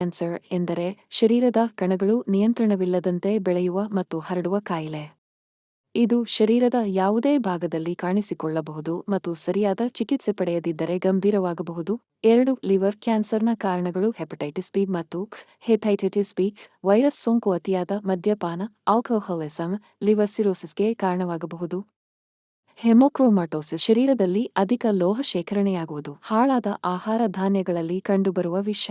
Cancer ಎಂದರೆ ಶರೀರದ ಕಣಗಳು ನಿಯಂತ್ರಣವಿಲ್ಲದಂತೆ ಬೆಳೆಯುವ ಮತ್ತು ಹರಡುವ ಕಾಯಿಲೆ. ಇದು ಶರೀರದ ಯಾವುದೇ ಭಾಗದಲ್ಲಿ ಕಾಣಿಸಿಕೊಳ್ಳಬಹುದು ಮತ್ತು ಸರಿಯಾದ ಚಿಕಿತ್ಸೆ ಪಡೆಯದಿದ್ದರೆ ಗಂಭೀರವಾಗಬಹುದು. ಎರಡು, ಲಿವರ್ ಕ್ಯಾನ್ಸರ್ನ ಕಾರಣಗಳು ಹೆಪಟೈಟಿಸ್ ಬಿ ಮತ್ತು ಹೆಪೈಟೈಟಿಸ್ ಬಿ. ವೈರಸ್ ಸೋಂಕು ಅತಿಯಾದ ಮದ್ಯಪಾನ, ಆಲ್ಕೋಹಾಲಿಸಂ, ಲಿವರ್ ಸಿರೋಸಿಸ್ಗೆ ಕಾರಣವಾಗಬಹುದು. ಹೆಮೋಕ್ರೋಮಾಟೋಸಿಸ್ ಶರೀರದಲ್ಲಿ ಅಧಿಕ ಲೋಹ ಶೇಖರಣೆಯಾಗುವುದು ಹಾಳಾದ ಆಹಾರ ಧಾನ್ಯಗಳಲ್ಲಿ ಕಂಡುಬರುವ ವಿಷ.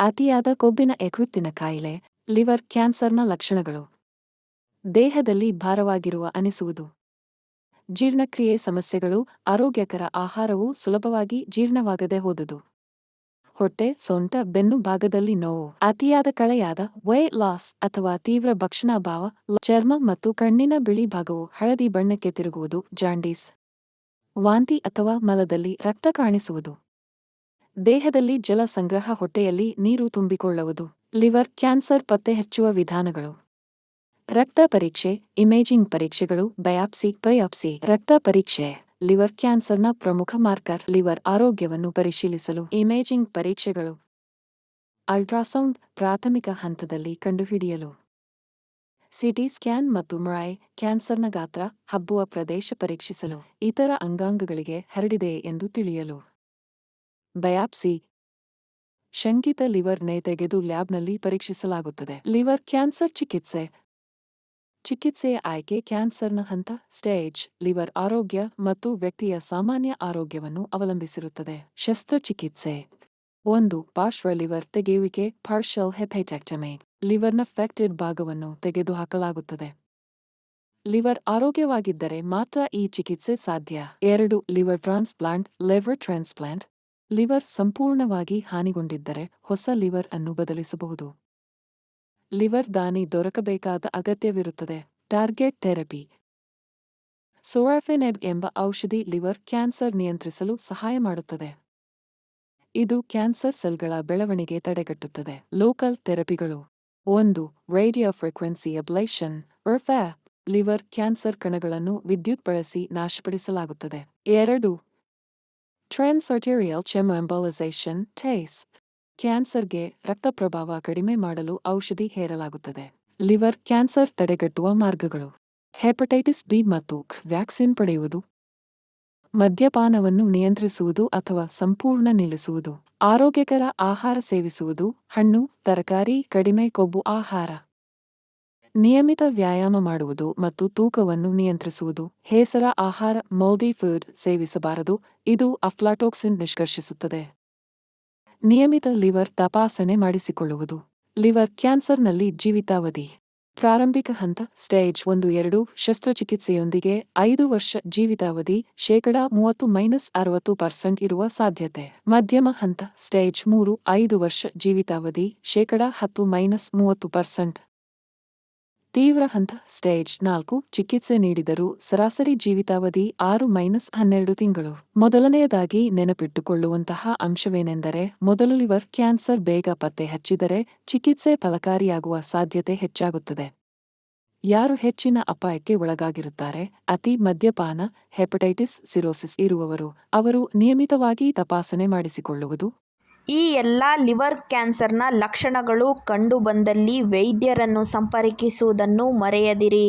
ಅತಿಯಾದ ಕೊಬ್ಬಿನ ಯಕೃತ್ತಿನ ಕಾಯಿಲೆ, ಲಿವರ್ ಕ್ಯಾನ್ಸರ್ನ ಲಕ್ಷಣಗಳು. ದೇಹದಲ್ಲಿ ಭಾರವಾಗಿರುವ ಅನಿಸುವುದು. ಜೀರ್ಣಕ್ರಿಯೆ ಸಮಸ್ಯೆಗಳು, ಆರೋಗ್ಯಕರ ಆಹಾರವು ಸುಲಭವಾಗಿ ಜೀರ್ಣವಾಗದೆ ಹೋದುದು. ಹೊಟ್ಟೆ, ಸೊಂಟ, ಬೆನ್ನು ಭಾಗದಲ್ಲಿ ನೋವು. ಅತಿಯಾದ ಕಳೆಯಾದ ವೈ ಲಾಸ್ ಅಥವಾ ತೀವ್ರ ಭಕ್ಷಣಾಭಾವ, ಚರ್ಮ ಮತ್ತು ಕಣ್ಣಿನ ಬಿಳಿ ಭಾಗವು ಹಳದಿ ಬಣ್ಣಕ್ಕೆ ತಿರುಗುವುದು ಜಾಂಡೀಸ್ ವಾಂತಿ ಅಥವಾ ಮಲದಲ್ಲಿ ರಕ್ತ ಕಾಣಿಸುವುದು. ದೇಹದಲ್ಲಿ ಜಲ ಸಂಗ್ರಹ ಹೊಟ್ಟೆಯಲ್ಲಿ ನೀರು ತುಂಬಿಕೊಳ್ಳುವುದು. ಲಿವರ್ ಕ್ಯಾನ್ಸರ್ ಪತ್ತೆ ಹಚ್ಚುವ ವಿಧಾನಗಳು. ರಕ್ತ ಪರೀಕ್ಷೆ, ಇಮೇಜಿಂಗ್ ಪರೀಕ್ಷೆಗಳು, ಬಯಾಪ್ಸಿ ಬಯಾಪ್ಸಿ. ರಕ್ತ ಪರೀಕ್ಷೆ. ಲಿವರ್ ಕ್ಯಾನ್ಸರ್ನ ಪ್ರಮುಖ ಮಾರ್ಕರ್. ಲಿವರ್ ಆರೋಗ್ಯವನ್ನು ಪರಿಶೀಲಿಸಲು ಇಮೇಜಿಂಗ್ ಪರೀಕ್ಷೆಗಳು. ಅಲ್ಟ್ರಾಸೌಂಡ್, ಪ್ರಾಥಮಿಕ ಹಂತದಲ್ಲಿ ಕಂಡುಹಿಡಿಯಲು. ಸಿಟಿ ಸ್ಕ್ಯಾನ್ ಮತ್ತು ಮ್ರಾಯ್ ಕ್ಯಾನ್ಸರ್ನ ಗಾತ್ರ, ಹಬ್ಬುವ ಪ್ರದೇಶ ಪರೀಕ್ಷಿಸಲು. ಇತರ ಅಂಗಾಂಗಗಳಿಗೆ ಹರಡಿದೆ ಎಂದು ತಿಳಿಯಲು. ಬಯಾಪ್ಸಿ ಶಂಕಿತ ಲಿವರ್ನೇ ತೆಗೆದು ಲ್ಯಾಬ್ನಲ್ಲಿ ಪರೀಕ್ಷಿಸಲಾಗುತ್ತದೆ. ಲಿವರ್ ಕ್ಯಾನ್ಸರ್ ಚಿಕಿತ್ಸೆ. ಚಿಕಿತ್ಸೆಯ ಆಯ್ಕೆ ಕ್ಯಾನ್ಸರ್ನ ಹಂತ, ಸ್ಟೇಜ್, ಲಿವರ್ ಆರೋಗ್ಯ ಮತ್ತು ವ್ಯಕ್ತಿಯ ಸಾಮಾನ್ಯ ಆರೋಗ್ಯವನ್ನು ಅವಲಂಬಿಸಿರುತ್ತದೆ. ಶಸ್ತ್ರಚಿಕಿತ್ಸೆ. ಒಂದು, ಪಾರ್ಶ್ವ ಲಿವರ್ ತೆಗೆಯುವಿಕೆ ಪಾರ್ಷಲ್ ಲಿವರ್ ಲಿವರ್ನ ಫ್ಯಾಕ್ಟೆಡ್ ಭಾಗವನ್ನು ತೆಗೆದುಹಾಕಲಾಗುತ್ತದೆ. ಲಿವರ್ ಆರೋಗ್ಯವಾಗಿದ್ದರೆ ಮಾತ್ರ ಈ ಚಿಕಿತ್ಸೆ ಸಾಧ್ಯ. ಎರಡು, liver transplant liver transplant. Liver ಸಂಪೂರ್ಣವಾಗಿ ಹಾನಿಗೊಂಡಿದ್ದರೆ ಹೊಸ ಲಿವರ್ ಅನ್ನು ಬದಲಿಸಬಹುದು. ಲಿವರ್ ದಾನಿ ದೊರಕಬೇಕಾದ ಅಗತ್ಯವಿರುತ್ತದೆ. Target therapy. ಸೋರಾಫೆನೆಬ್ ಎಂಬ ಔಷಧಿ ಲಿವರ್ ಕ್ಯಾನ್ಸರ್ ನಿಯಂತ್ರಿಸಲು ಸಹಾಯ ಮಾಡುತ್ತದೆ. ಇದು ಕ್ಯಾನ್ಸರ್ ಸೆಲ್ಗಳ ಬೆಳವಣಿಗೆ ತಡೆಗಟ್ಟುತ್ತದೆ. ಲೋಕಲ್ ಥೆರಪಿಗಳು. ಒಂದು, radio frequency ablation liver cancer ಕಣಗಳನ್ನು ವಿದ್ಯುತ್ ಬಳಸಿ ನಾಶಪಡಿಸಲಾಗುತ್ತದೆ. ಎರಡು ಟ್ರಾನ್ಸರ್ಟೇರಿಯಲ್ ಚೆಮೊಎಂಬಲೈಸೇಷನ್ ಟೇಸ್ ಕ್ಯಾನ್ಸರ್ಗೆ ರಕ್ತ ಪ್ರಭಾವ ಕಡಿಮೆ ಮಾಡಲು ಔಷಧಿ ಹೇರಲಾಗುತ್ತದೆ. ಲಿವರ್ ಕ್ಯಾನ್ಸರ್ ತಡೆಗಟ್ಟುವ ಮಾರ್ಗಗಳು. ಹೆಪಟೈಟಿಸ್ ಬಿ ಮತ್ತು ವ್ಯಾಕ್ಸಿನ್ ಪಡೆಯುವುದು. ಮದ್ಯಪಾನವನ್ನು ನಿಯಂತ್ರಿಸುವುದು ಅಥವಾ ಸಂಪೂರ್ಣ ನಿಲ್ಲಿಸುವುದು. ಆರೋಗ್ಯಕರ ಆಹಾರ ಸೇವಿಸುವುದು. ಹಣ್ಣು, ತರಕಾರಿ, ಕಡಿಮೆ ಕೊಬ್ಬು ಆಹಾರ. ನಿಯಮಿತ ವ್ಯಾಯಾಮ ಮಾಡುವುದು ಮತ್ತು ತೂಕವನ್ನು ನಿಯಂತ್ರಿಸುವುದು. ಹೇಸರ ಆಹಾರ ಮೌಲ್ಡಿ ಫುಡ್ ಸೇವಿಸಬಾರದು. ಇದು ಅಫ್ಲಾಟೋಕ್ಸಿನ್ ನಿಷ್ಕರ್ಷಿಸುತ್ತದೆ. ನಿಯಮಿತ ಲಿವರ್ ತಪಾಸಣೆ ಮಾಡಿಸಿಕೊಳ್ಳುವುದು. ಲಿವರ್ ಕ್ಯಾನ್ಸರ್ನಲ್ಲಿ ಜೀವಿತಾವಧಿ. ಪ್ರಾರಂಭಿಕ ಹಂತ, ಸ್ಟೇಜ್ ಒಂದು, ಎರಡು, ಶಸ್ತ್ರಚಿಕಿತ್ಸೆಯೊಂದಿಗೆ ಐದು ವರ್ಷ ಜೀವಿತಾವಧಿ, ಶೇಕಡಾ ಮೂವತ್ತು ಮೈನಸ್ ಅರವತ್ತು ಪರ್ಸೆಂಟ್ ಇರುವ ಸಾಧ್ಯತೆ. ಮಧ್ಯಮ ಹಂತ, ಸ್ಟೇಜ್ ಮೂರು, ಐದು ವರ್ಷ ಜೀವಿತಾವಧಿ, ಶೇಕಡಾ ಹತ್ತು ಮೈನಸ್ ಮೂವತ್ತು ಪರ್ಸೆಂಟ್. ತೀವ್ರ ಹಂತ ಸ್ಟೇಜ್ ನಾಲ್ಕು ಚಿಕಿತ್ಸೆ ನೀಡಿದರೂ ಸರಾಸರಿ ಜೀವಿತಾವಧಿ ಆರು ಮೈನಸ್ ಹನ್ನೆರಡು ತಿಂಗಳು. ಮೊದಲನೆಯದಾಗಿ ನೆನಪಿಟ್ಟುಕೊಳ್ಳುವಂತಹ ಅಂಶವೇನೆಂದರೆ ಮೊದಲು ಲಿವರ್ ಕ್ಯಾನ್ಸರ್ ಬೇಗ ಪತ್ತೆ ಹಚ್ಚಿದರೆ ಚಿಕಿತ್ಸೆ ಫಲಕಾರಿಯಾಗುವ ಸಾಧ್ಯತೆ ಹೆಚ್ಚಾಗುತ್ತದೆ. ಯಾರು ಹೆಚ್ಚಿನ ಅಪಾಯಕ್ಕೆ ಒಳಗಾಗಿರುತ್ತಾರೆ? ಅತಿ ಮದ್ಯಪಾನ, ಹೆಪಟೈಟಿಸ್, ಸಿರೋಸಿಸ್ ಇರುವವರು, ಅವರು ನಿಯಮಿತವಾಗಿ ತಪಾಸಣೆ ಮಾಡಿಸಿಕೊಳ್ಳುವುದು. ಈ ಎಲ್ಲ ಲಿವರ್ ಕ್ಯಾನ್ಸರ್ನ ಲಕ್ಷಣಗಳು ಕಂಡುಬಂದಲ್ಲಿ ವೈದ್ಯರನ್ನು ಸಂಪರ್ಕಿಸುವುದನ್ನು ಮರೆಯದಿರಿ.